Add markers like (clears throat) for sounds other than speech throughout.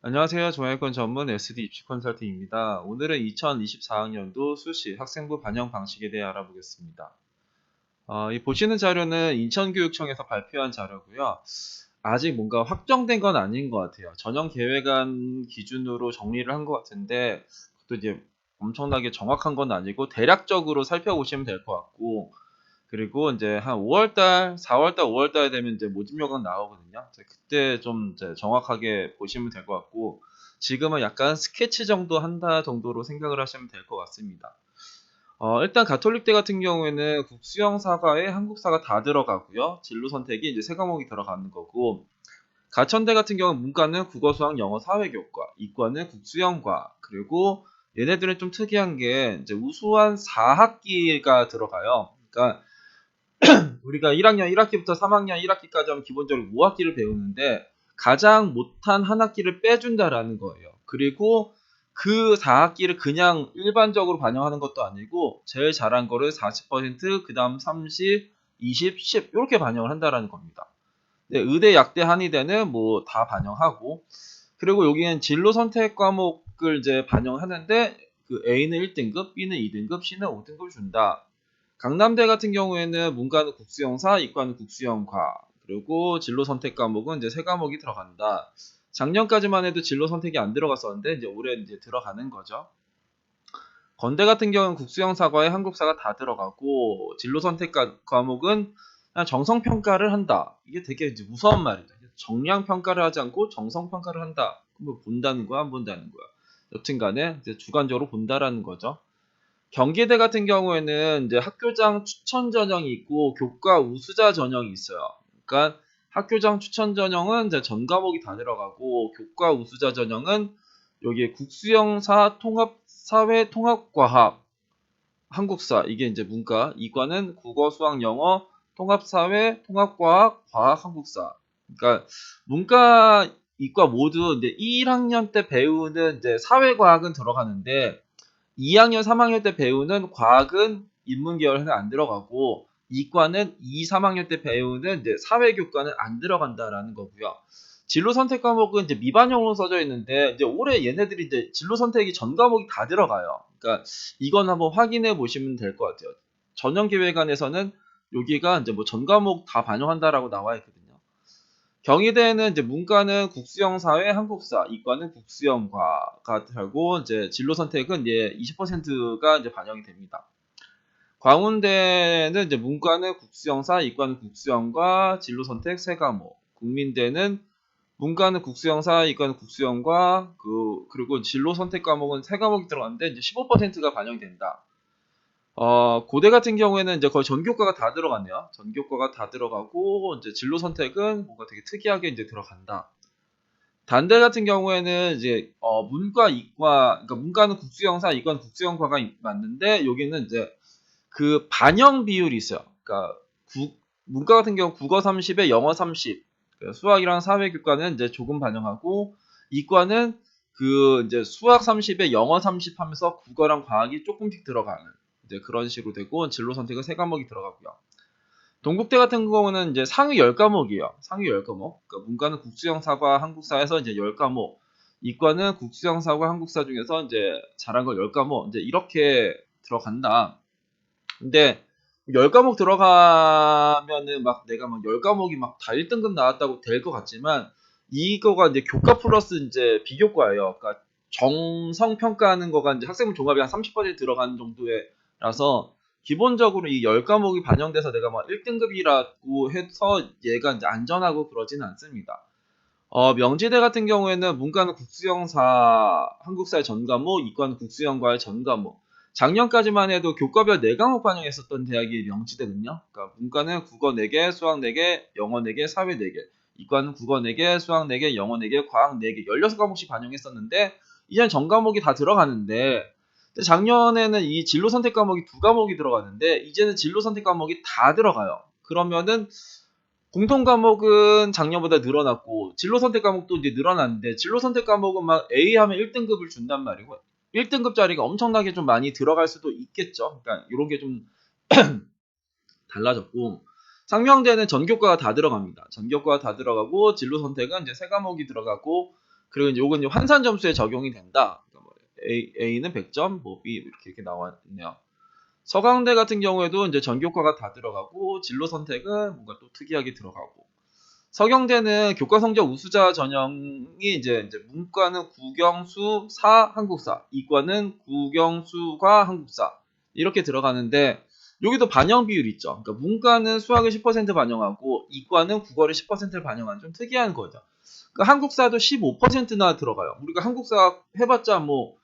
안녕하세요. 종합권 전문 SD 입시 컨설팅입니다. 오늘은 2024학년도 수시 학생부 반영 방식에 대해 알아보겠습니다. 어, 이 보시는 자료는 인천교육청에서 발표한 자료고요. 아직 뭔가 확정된 건 아닌 것 같아요. 전형 계획안 기준으로 정리를 한 것 같은데 또 이제 엄청나게 정확한 건 아니고 대략적으로 살펴보시면 될 것 같고 그리고 이제 한 5월달, 4월달, 5월달 되면 이제 모집 요강 나오거든요. 그때 좀 정확하게 보시면 될 것 같고 지금은 약간 스케치 정도 한다 정도로 생각을 하시면 될 것 같습니다. 어, 일단 가톨릭대 같은 경우에는 국수형 사과에 한국사가 다 들어가고요. 진로 선택이 이제 세 과목이 들어가는 거고 가천대 같은 경우는 문과는 국어, 수학, 영어, 사회교과, 이과는 국수형과 그리고 얘네들은 좀 특이한 게 이제 우수한 4학기가 들어가요. 그러니까 (clears throat) 우리가 1학년 1학기부터 3학년 1학기까지 하면 기본적으로 5학기를 배우는데 가장 못한 한 학기를 빼준다라는 거예요. 그리고 그 4학기를 그냥 일반적으로 반영하는 것도 아니고 제일 잘한 거를 40%, 그 다음 30, 20, 10 이렇게 반영을 한다라는 겁니다. 네, 의대, 약대, 한의대는 뭐 다 반영하고 그리고 여기는 진로 선택 과목을 이제 반영하는데 그 A는 1등급, B는 2등급, C는 5등급 준다. 강남대 같은 경우에는 문과는 국수형사, 이과는 국수형과, 그리고 진로 선택 과목은 이제 세 과목이 들어간다. 작년까지만 해도 진로 선택이 안 들어갔었는데 이제 올해 이제 들어가는 거죠. 건대 같은 경우는 국수형사과에 한국사가 다 들어가고 진로 선택 과목은 정성 평가를 한다. 이게 되게 이제 무서운 말이죠. 정량 평가를 하지 않고 정성 평가를 한다. 그럼 본다는 거야, 안 본다는 거야. 여튼간에 이제 주관적으로 본다라는 거죠. 경기대 같은 경우에는 이제 학교장 추천 전형이 있고 교과 우수자 전형이 있어요. 그러니까 학교장 추천 전형은 이제 전 과목이 다 들어가고 교과 우수자 전형은 여기에 국수형사 통합 사회 통합과학 한국사 이게 이제 문과 이과는 국어 수학 영어 통합 사회 통합과학 과학 한국사 그러니까 문과 이과 모두 이제 1학년 때 배우는 이제 사회과학은 들어가는데 2학년, 3학년 때 배우는 과학은 인문계열에는 안 들어가고 이과는 2, 3학년 때 배우는 이제 사회교과는 안 들어간다라는 거고요. 진로 선택 과목은 이제 미반영으로 써져 있는데 이제 올해 얘네들이 이제 진로 선택이 전 과목이 다 들어가요. 그러니까 이건 한번 확인해 보시면 될 것 같아요. 전형 계획안에서는 여기가 이제 뭐 전 과목 다 반영한다라고 나와 있거든요. 경희대는 이제 문과는 국수형 사회 한국사, 이과는 국수형과가 되고 이제 진로 선택은 이제 20%가 이제 반영이 됩니다. 광운대는 이제 문과는 국수형사, 이과는 국수형과 진로 선택 세 과목. 국민대는 문과는 국수형사, 이과는 국수형과 그 그리고 진로 선택 과목은 세 과목이 들어갔는데 이제 15%가 반영이 된다. 어, 고대 같은 경우에는 이제 거의 전교과가 다 들어갔네요. 전교과가 다 들어가고 이제 진로 선택은 뭔가 되게 특이하게 이제 들어간다. 단대 같은 경우에는 이제 어, 문과, 이과, 그러니까 문과는 국수형사, 이과는 국수형과가 맞는데 여기는 이제 그 반영 비율이 있어요. 그러니까 구, 문과 같은 경우 국어 30에 영어 30, 그러니까 수학이랑 사회교과는 이제 조금 반영하고 이과는 그 이제 수학 30에 영어 30 하면서 국어랑 과학이 조금씩 들어가는 이제 그런 식으로 되고 진로 선택은 세 과목이 들어가고요. 동국대 같은 경우는 이제 상위 10과목이에요. 상위 10과목. 그러니까 문과는 국수형 사과 한국사에서 이제 10과목. 이과는 국수형 사과 한국사 중에서 이제 잘한 걸 10과목. 이제 이렇게 들어간다. 근데 10과목 들어가면은 막 내가 막 10과목이 막 다 1등급 나왔다고 될 것 같지만 이거가 이제 교과 플러스 이제 비교과예요. 그러니까 정성 평가하는 거가 이제 학생부 종합이 한 30% 들어가는 정도의 라서 기본적으로 이 10과목이 반영돼서 내가 막 1등급이라고 해서 얘가 이제 안전하고 그러지는 않습니다. 어, 명지대 같은 경우에는 문과는 국수형사, 한국사의 전과목, 이과는 국수형과의 전과목. 작년까지만 해도 교과별 4과목 반영했었던 대학이 명지대거든요. 그러니까 문과는 국어 4개, 수학 4개, 영어 4개, 사회 4개. 이과는 국어 4개, 수학 4개, 영어 4개, 과학 4개, 16과목씩 반영했었는데 이제는 전과목이 다 들어가는데 작년에는 이 진로 선택 과목이 두 과목이 들어갔는데 이제는 진로 선택 과목이 다 들어가요. 그러면은 공통 과목은 작년보다 늘어났고 진로 선택 과목도 이제 늘어났는데 진로 선택 과목은 막 A 하면 1등급을 준단 말이고 1등급짜리가 엄청나게 좀 많이 들어갈 수도 있겠죠. 그러니까 이런 게 좀 (clears throat) 달라졌고 상명대는 전교과가 다 들어갑니다. 전교과가 다 들어가고 진로 선택은 이제 세 과목이 들어가고 그리고 이제 요건 이제 환산 점수에 적용이 된다. A, A는 100점, 뭐 B 이렇게 이렇게 나와 있네요. 서강대 같은 경우에도 이제 전교과가 다 들어가고 진로 선택은 뭔가 또 특이하게 들어가고 서경대는 교과 성적 우수자 전형이 이제, 이제 문과는 국영수 사 한국사, 이과는 국영수과 한국사 이렇게 들어가는데 여기도 반영 비율 있죠. 그러니까 문과는 수학을 10% 반영하고 이과는 국어를 10%를 반영하는 좀 특이한 거죠. 그러니까 한국사도 15%나 들어가요. 우리가 한국사 해봤자 뭐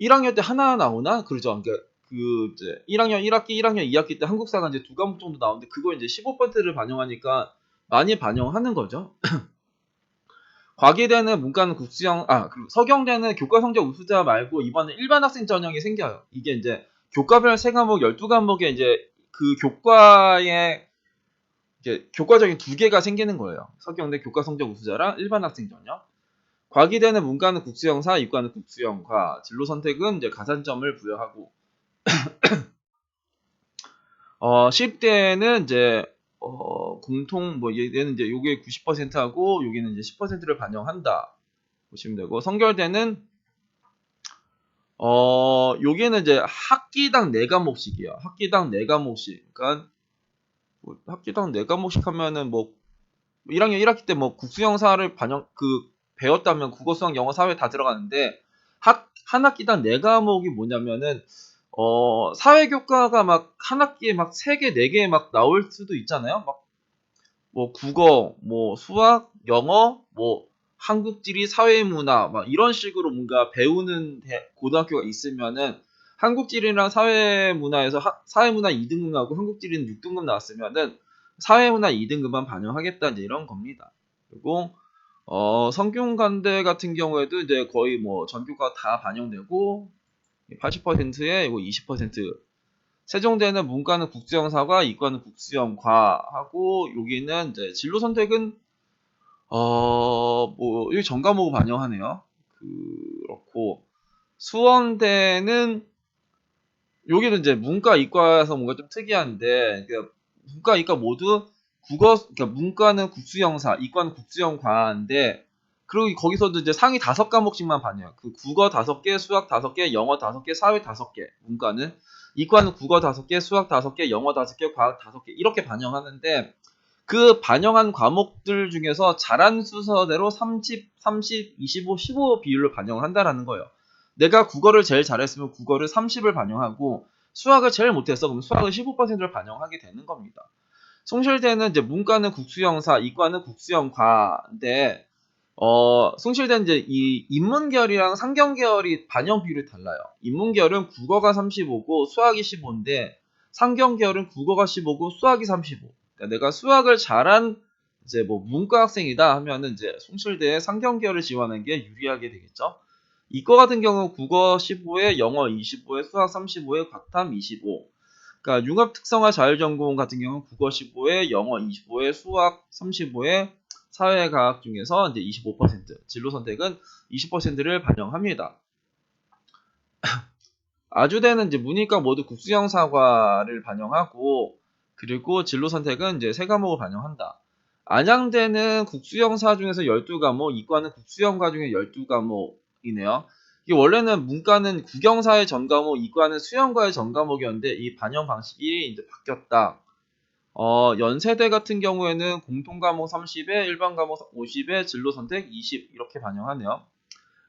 1학년 때 하나 나오나 그러죠. 그러니까 그 이제 1학년 1학기, 1학년 2학기 때 한국사가 이제 두 과목 정도 나오는데 그거 이제 15%를 반영하니까 많이 반영하는 거죠. (clears throat) 과기대는 문과는 국수형, 아, 서경대는 교과 성적 우수자 말고 이번에 일반 학생 전형이 생겨요. 이게 이제 교과별 세 과목 12과목에 이제 그 교과에 이제 교과적인 두 개가 생기는 거예요. 서경대 교과 성적 우수자랑 일반 학생 전형. 과기대는 문과는 국수형사, 이과는 국수형과, 진로 선택은 이제 가산점을 부여하고, (clears throat) 어, 10대는 이제 어, 공통 뭐 얘는 이제 요게 90%하고 여기는 이제 10%를 반영한다 보시면 되고 성결대는 어 여기는 이제 학기당 4과목씩이에요. 학기당 4과목씩. 그러니까 뭐 학기당 4과목씩 하면은 뭐 1학년 1학기 때 뭐 국수형사를 반영 그 배웠다면 국어, 수학, 영어, 사회 다 들어가는데 학, 한 학기당 4과목이 뭐냐면은 어, 사회 교과가 막 한 학기에 막 3개, 4개 막 나올 수도 있잖아요. 막, 뭐, 국어, 뭐, 수학, 영어, 뭐, 한국 지리, 사회 문화, 막 이런 식으로 뭔가 배우는 대, 고등학교가 있으면은 한국 지리랑 사회 문화에서 하, 사회 문화 2등급 나오고 한국 지리는 6등급 나왔으면은 사회 문화 2등급만 반영하겠다, 이런 겁니다. 그리고, 어, 성균관대 같은 경우에도 이제 거의 뭐 전교가 다 반영되고 80%에 이거 20% 세종대는 문과는 국수형사과, 이과는 국수형과하고 여기는 이제 진로 선택은 어뭐 여기 전 과목을 반영하네요. 그렇고 수원대는 여기는 이제 문과, 이과에서 뭔가 좀 특이한데 그러니까 문과, 이과 모두 국어 그러니까 문과는 국수형사, 이과는 국수형과인데 그리고 거기서도 이제 상위 다섯 과목씩만 반영해요. 그 국어 다섯 개, 수학 다섯 개, 영어 다섯 개, 사회 다섯 개. 문과는 이과는 국어 다섯 개, 수학 다섯 개, 영어 다섯 개, 과학 다섯 개 이렇게 반영하는데 그 반영한 과목들 중에서 잘한 순서대로 30, 30, 25, 15 비율로 반영을 한다라는 거예요. 내가 국어를 제일 잘했으면 국어를 30을 반영하고 수학을 제일 못했어 그럼 수학을 15%를 반영하게 되는 겁니다. 송실대는 이제 문과는 국수형사, 이과는 국수형과인데 어, 숭실된 이제 이 인문계열이랑 상경계열이 반영 비율이 달라요. 인문계열은 국어가 35고 수학이 15인데 상경계열은 국어가 15고 수학이 35. 그러니까 내가 수학을 잘한 이제 뭐 문과 학생이다 하면은 이제 숭실대에 상경계열을 지원하는 게 유리하게 되겠죠. 이과 같은 경우 국어 15에 영어 25에 수학 35에 과탐 25. 그러니까 융합 특성화 자율전공 같은 경우는 국어 15에 영어 25에 수학 35에 사회과학 중에서 이제 25% 진로 선택은 20%를 반영합니다. (clears throat) 아주대는 이제 문이과 모두 국수형 사과를 반영하고 그리고 진로 선택은 이제 세 과목을 반영한다. 안양대는 국수형사 중에서 12과목, 이과는 국수형과 중에 12과목이네요. 이게 원래는 문과는 국영사의 전과목, 이과는 수영과의 전과목이었는데 이 반영 방식이 이제 바뀌었다. 어, 연세대 같은 경우에는 공통 과목 30에 일반 과목 50에 진로 선택 20 이렇게 반영하네요.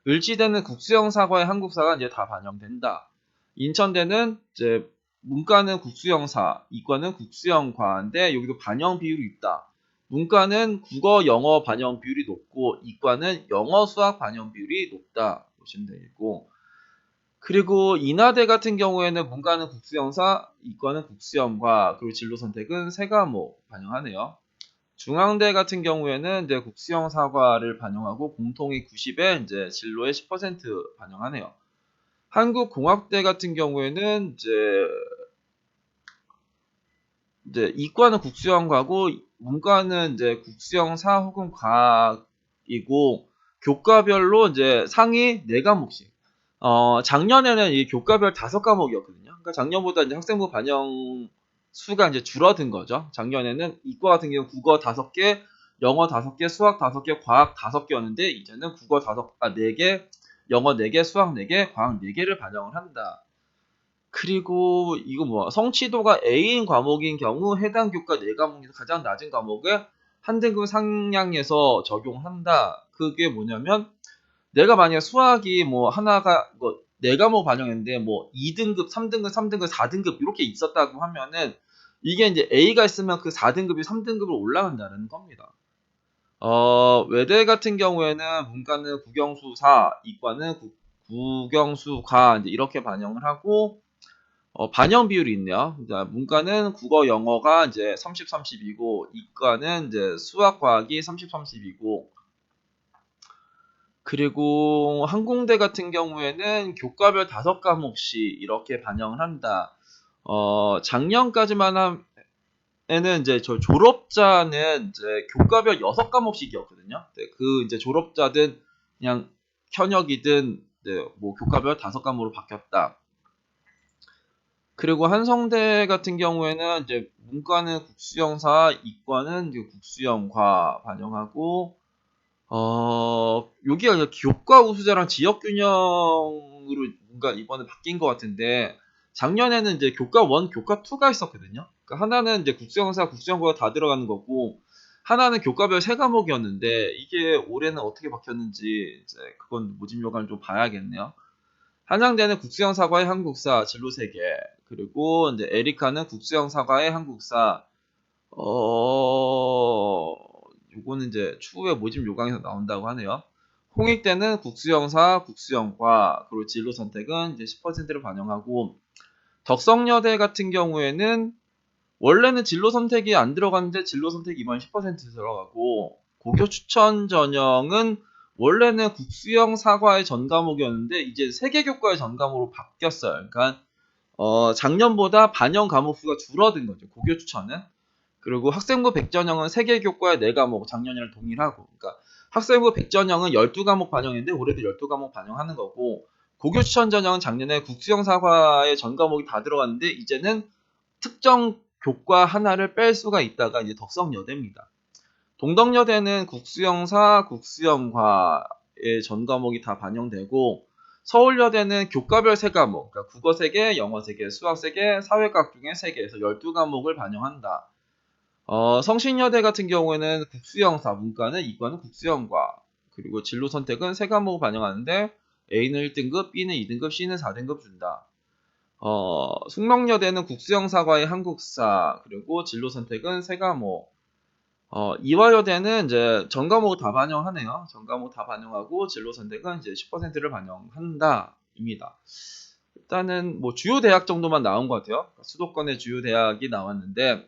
을지대는 국수형 사과의 한국사가 이제 다 반영된다. 인천대는 이제 문과는 국수형사, 이과는 국수형과인데 여기도 반영 비율이 있다. 문과는 국어, 영어 반영 비율이 높고 이과는 영어, 수학 반영 비율이 높다 보시면 되겠고 그리고 인하대 같은 경우에는 문과는 국수형사, 이과는 국수형과 그리고 진로 선택은 세 과목 반영하네요. 중앙대 같은 경우에는 이제 국수형 사과를 반영하고 공통이 90에 이제 진로의 10% 반영하네요. 한국공학대 같은 경우에는 이제 이제 이과는 국수형 과고 문과는 이제 국수형 사 혹은 과학이고 교과별로 이제 상위 4과목씩 어, 작년에는 이 교과별 다섯 과목이었거든요. 그러니까 작년보다 이제 학생부 반영 수가 이제 줄어든 거죠. 작년에는 이과 같은 경우 국어 다섯 개, 영어 5개, 수학 5개, 과학 5개였는데 이제는 국어 5, 아, 4개, 영어 4개, 수학 4개, 과학 4개를 반영을 한다. 그리고 이거 뭐 성취도가 A인 과목인 경우 해당 교과 4과목에서 가장 낮은 과목을 한 등급 상향해서 적용한다. 그게 뭐냐면 내가 만약에 수학이 뭐 하나가 뭐 4과목 반영했는데 뭐 2등급, 3등급, 3등급, 4등급 이렇게 있었다고 하면은 이게 이제 A가 있으면 그 4등급이 3등급으로 올라간다는 겁니다. 어, 외대 같은 경우에는 문과는 국영수 4, 이과는 국, 국영수 과 이제 이렇게 반영을 하고 어, 반영 비율이 있네요. 문과는 국어 영어가 이제 30, 30이고 이과는 이제 수학 과학이 30, 30이고 그리고 항공대 같은 경우에는 교과별 다섯 과목씩 이렇게 반영을 한다. 어, 작년까지만 한 에는 이제 저 졸업자는 이제 교과별 여섯 과목씩이었거든요. 네, 그 이제 졸업자든 그냥 현역이든 네, 뭐 교과별 다섯 과목으로 바뀌었다. 그리고 한성대 같은 경우에는 이제 문과는 국수영사, 이과는 국수영과 반영하고 어 여기가 교과 우수자랑 지역 균형으로 뭔가 이번에 바뀐 것 같은데 작년에는 이제 교과 1, 교과 2가 있었거든요. 그러니까 하나는 이제 국수영사, 국수영과가 다 들어가는 거고 하나는 교과별 세 과목이었는데 이게 올해는 어떻게 바뀌었는지 이제 그건 모집 요강을 좀 봐야겠네요. 한양대는 국수형 사과의 한국사 진로 3개. 그리고 이제 에리카는 국수형 사과의 한국사. 어 요거는 이제 추후에 모집 요강에서 나온다고 하네요. 홍익대는 국수형사, 국수형과. 그리고 진로 선택은 이제 10%를 반영하고. 덕성여대 같은 경우에는 원래는 진로 선택이 안 들어갔는데 진로 선택 이번 10% 들어가고 고교 추천 전형은 원래는 국수형 사과의 전 과목이었는데 이제 세계 교과의 전 과목으로 바뀌었어요. 그러니까 어, 작년보다 반영 과목 수가 줄어든 거죠. 고교 추천은. 그리고 학생부 백전형은 세계 교과의 4과목 작년이랑 동일하고 그러니까 학생부 백전형은 12과목 반영인데 올해도 12과목 반영하는 거고 고교 추천 전형은 작년에 국수형 사과의 전 과목이 다 들어갔는데 이제는 특정 교과 하나를 뺄 수가 있다가 이제 덕성여대입니다. 동덕여대는 국수형사, 국수형과의 전 과목이 다 반영되고 서울여대는 교과별 3과목, 그러니까 국어 3개, 영어 3개, 수학 3개, 사회과학 중에 3개에서 12 과목을 반영한다. 어, 성신여대 같은 경우에는 국수형사, 문과는 이과는 국수형과 그리고 진로 선택은 3과목을 반영하는데 A는 1등급, B는 2등급, C는 4등급 준다. 어, 숙명여대는 국수형사과의 한국사, 그리고 진로 선택은 3과목, 어, 이화여대는 이제 전 과목 다 반영하네요. 전 과목 다 반영하고 진로 선택은 이제 10%를 반영한다입니다. 일단은 뭐 주요 대학 정도만 나온 것 같아요. 수도권의 주요 대학이 나왔는데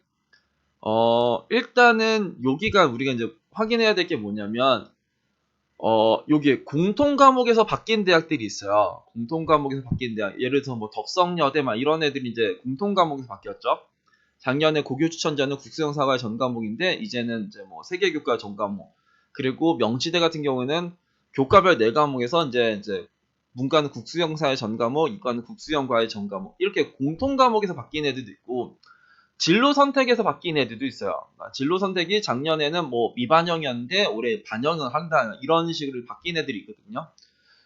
어, 일단은 여기가 우리가 이제 확인해야 될 게 뭐냐면 어, 여기 공통 과목에서 바뀐 대학들이 있어요. 공통 과목에서 바뀐 대학. 예를 들어서 뭐 덕성여대 막 이런 애들이 이제 공통 과목에서 바뀌었죠. 작년에 고교 추천자는 국수형 사과의 전 과목인데 이제는 이제 뭐 세계 교과 전 과목 그리고 명치대 같은 경우는 교과별 네 과목에서 이제 이제 문과는 국수형사의 전 과목, 이과는 국수형과의 전 과목 이렇게 공통 과목에서 바뀐 애들도 있고 진로 선택에서 바뀐 애들도 있어요. 그러니까 진로 선택이 작년에는 뭐 미반영이었는데 올해 반영을 한다 이런 식으로 바뀐 애들이 있거든요.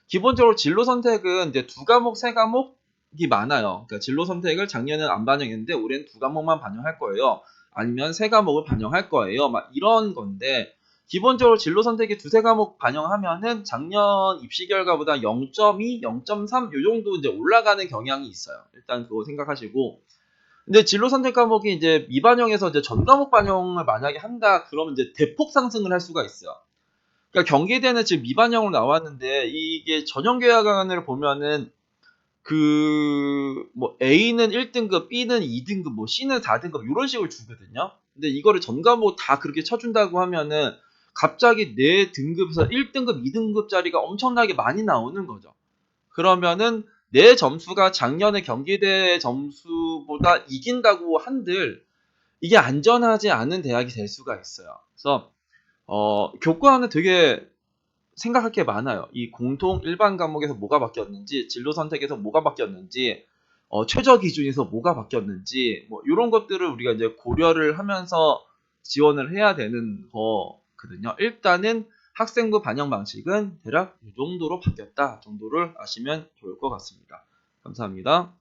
기본적으로 진로 선택은 이제 두 과목, 세 과목 이 많아요. 그러니까 진로 선택을 작년에는 안 반영했는데 올해는 두 과목만 반영할 거예요. 아니면 세 과목을 반영할 거예요. 막 이런 건데 기본적으로 진로 선택이 두세 과목 반영하면은 작년 입시 결과보다 0.2, 0.3 요 정도 이제 올라가는 경향이 있어요. 일단 그거 생각하시고 근데 진로 선택 과목이 이제 미반영에서 이제 전 과목 반영을 만약에 한다 그러면 이제 대폭 상승을 할 수가 있어요. 그러니까 경기대는 지금 미반영으로 나왔는데 이게 전형 계약안을 보면은 그, 뭐, A는 1등급, B는 2등급, 뭐, C는 4등급, 이런 식으로 주거든요. 근데 이거를 전 과목 다 그렇게 쳐준다고 하면은, 갑자기 내 등급에서 1등급, 2등급짜리가 엄청나게 많이 나오는 거죠. 그러면은, 내 점수가 작년에 경기대 점수보다 이긴다고 한들, 이게 안전하지 않은 대학이 될 수가 있어요. 그래서, 어, 교과는 되게 생각할 게 많아요. 이 공통 일반 과목에서 뭐가 바뀌었는지, 진로 선택에서 뭐가 바뀌었는지, 어, 최저 기준에서 뭐가 바뀌었는지, 뭐 이런 것들을 우리가 이제 고려를 하면서 지원을 해야 되는 않거든요. 일단은 학생부 반영 방식은 대략 이 정도로 바뀌었다 정도를 아시면 좋을 것 같습니다. 감사합니다.